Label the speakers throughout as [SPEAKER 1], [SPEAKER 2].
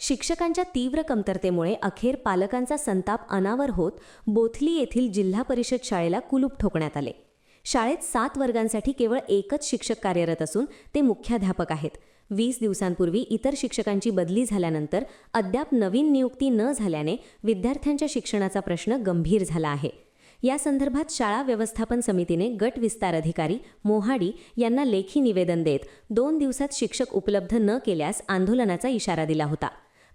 [SPEAKER 1] शिक्षकांच्या तीव्र कमतरतेमुळे अखेर पालकांचा संताप अनावर होत बोथली येथील जिल्हा परिषद शाळेला कुलूप ठोकण्यात आले. शाळेत सात वर्गांसाठी केवळ एकच शिक्षक कार्यरत असून ते मुख्याध्यापक आहेत. वीस दिवसांपूर्वी इतर शिक्षकांची बदली झाल्यानंतर अद्याप नवीन नियुक्ती न झाल्याने विद्यार्थ्यांच्या शिक्षणाचा प्रश्न गंभीर झाला आहे. या संदर्भात शाळा व्यवस्थापन समितीने गट विस्तार अधिकारी मोहाडी यांना लेखी निवेदन देत दोन दिवसात शिक्षक उपलब्ध न केल्यास आंदोलनाचा इशारा दिला होता.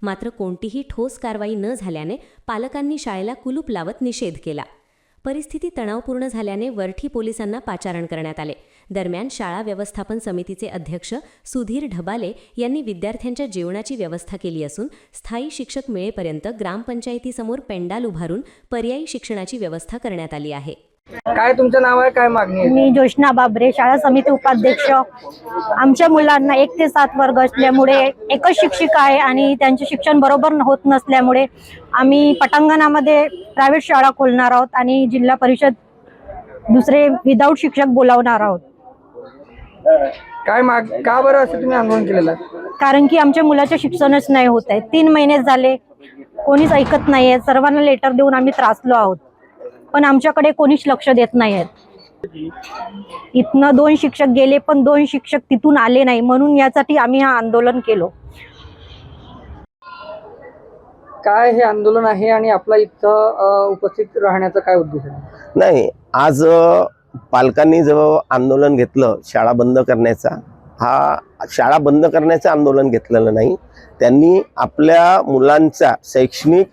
[SPEAKER 1] मात्र कोणतीही ठोस कारवाई न झाल्याने पालकांनी शाळेला कुलूप लावत निषेध केला. परिस्थिती तणावपूर्ण झाल्याने वरठी पोलिसांना पाचारण करण्यात आले. दरम्यान शाळा व्यवस्थापन समितीचे अध्यक्ष सुधीर ढबाले यांनी विद्यार्थ्यांच्या जेवणाची व्यवस्था केली असून स्थायी शिक्षक मिळेपर्यंत ग्रामपंचायतीसमोर पेंडाल उभारून पर्यायी शिक्षणाची व्यवस्था करण्यात आली आहे.
[SPEAKER 2] काय तुमचं नाव आहे? काय मागणी आहे?
[SPEAKER 3] मी जोशना बाबरे शाळा समिती उपाध्यक्ष. आमच्या मुलांना एक ते सात वर्ग असल्यामुळे एकच शिक्षिका आहे आणि त्यांचे शिक्षण बरोबर होत नसल्यामुळे आम्ही पटांगणामध्ये प्रायव्हेट शाळा खोलणार आहोत आणि जिल्हा परिषद दुसरे विदाऊट शिक्षक बोलावणार आहोत.
[SPEAKER 2] काय माग का बरं असं तुम्ही आंदोलन केलेलं आहे?
[SPEAKER 3] कारण की आमच्या मुलाचे शिक्षणच नाही होत आहे. तीन महिने झाले कोणीच ऐकत नाही आहे सर्वांना लेटर देऊन आम्ही त्रासलो आहोत. पण आमच्याकडे कोणीच लक्ष देत नाही आहेत इथनं दोन शिक्षक गेले पण दोन शिक्षक तिथून आले नाही. म्हणून यासाठी आम्ही हा आंदोलन केलो.
[SPEAKER 2] काय हे आंदोलन आहे आणि आपला इथं उपस्थित राहण्याचा काय उद्देश आहे?
[SPEAKER 4] नाही आज पालकांनी जो आंदोलन घेतलं शाळा बंद करण्याचा हा शाळा बंद करण्याचं आंदोलन घेतलेलं नाही. त्यांनी आपल्या मुलांचा शैक्षणिक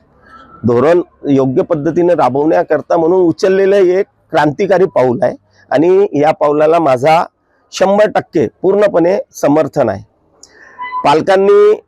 [SPEAKER 4] धोरण योग्य पद्धतीने राबवण्याकरता म्हणून उचललेलं एक क्रांतिकारी पाऊल आहे. आणि या पाऊलाला माझा शंभर टक्के पूर्णपणे समर्थन आहे. पालकांनी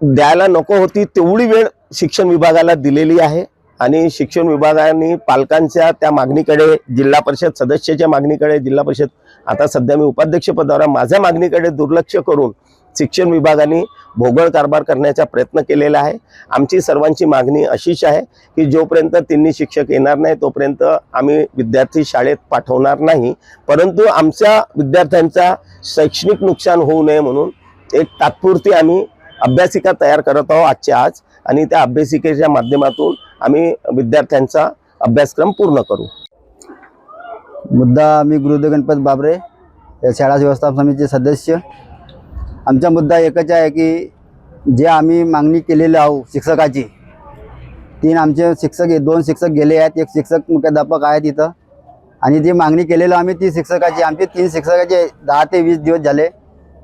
[SPEAKER 4] द्यायला नको होती तेवढी वेळ शिक्षण विभागाला दिलेली आहे. आणि शिक्षण विभागाने पालकांच्या त्या मागणीकडे जिल्हा परिषद सदस्याच्या मागणीकडे जिल्हा परिषद आता सध्या मी उपाध्यक्ष पदावर माझ्या मागणीकडे दुर्लक्ष करून शिक्षण विभागाने भोगळ कारभार करण्याचा प्रयत्न केलेला आहे. आमची सर्वांची मागणी अशीच आहे की जोपर्यंत तिन्ही शिक्षक येणार नाही तोपर्यंत आम्ही विद्यार्थी शाळेत पाठवणार नाही. परंतु आमच्या विद्यार्थ्यांचा शैक्षणिक नुकसान होऊ नये म्हणून एक तात्पुरती आम्ही अभ्यासिका तयार करत आहोत आजच्या आज आणि त्या अभ्यासिकेच्या माध्यमातून आम्ही विद्यार्थ्यांचा अभ्यासक्रम पूर्ण करू.
[SPEAKER 5] मुद्दा मी गुरुदेव गणपत बाबरे या शाळा व्यवस्थापन समितीचे सदस्य. आमचा मुद्दा एकच आहे की जे आम्ही मागणी केलेली आहो शिक्षकाची तीन आमचे शिक्षक दोन शिक्षक गेले आहेत एक शिक्षक मुख्याध्यापक आहेत इथं आणि जी मागणी केलेलं आम्ही ती शिक्षकाची आमचे तीन शिक्षकाचे दहा ते वीस दिवस झाले.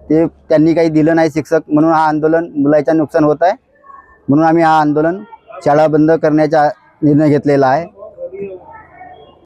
[SPEAKER 5] ते त्यांनी काही दिलं नाही शिक्षक म्हणून हा आंदोलन मुलाचं नुकसान होत आहे. म्हणून आम्ही हा आंदोलन शाळा बंद करण्याचा निर्णय घेतलेला आहे.